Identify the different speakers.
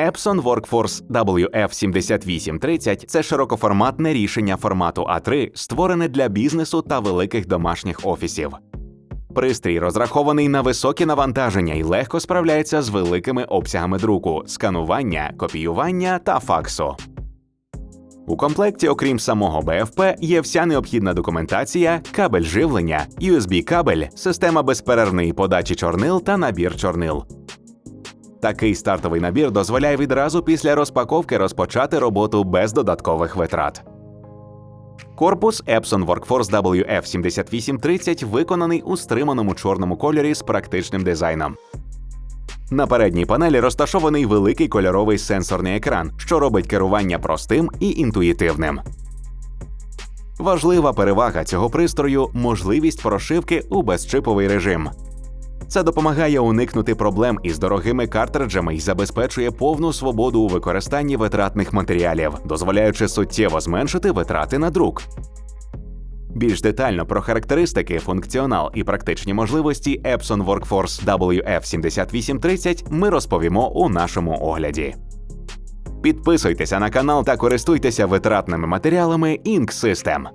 Speaker 1: Epson Workforce WF7830 – це широкоформатне рішення формату А3, створене для бізнесу та великих домашніх офісів. Пристрій розрахований на високі навантаження і легко справляється з великими обсягами друку, сканування, копіювання та факсу. У комплекті, окрім самого БФП, є вся необхідна документація, кабель живлення, USB-кабель, система безперервної подачі чорнил та набір чорнил. Такий стартовий набір дозволяє відразу після розпаковки розпочати роботу без додаткових витрат. Корпус Epson Workforce WF7830 виконаний у стриманому чорному кольорі з практичним дизайном. На передній панелі розташований великий кольоровий сенсорний екран, що робить керування простим і інтуїтивним. Важлива перевага цього пристрою можливість прошивки у безчиповий режим. Це допомагає уникнути проблем із дорогими картриджами і забезпечує повну свободу у використанні витратних матеріалів, дозволяючи суттєво зменшити витрати на друк. Більш детально про характеристики, функціонал і практичні можливості Epson Workforce WF7830 ми розповімо у нашому огляді. Підписуйтеся на канал та користуйтеся витратними матеріалами Ink System.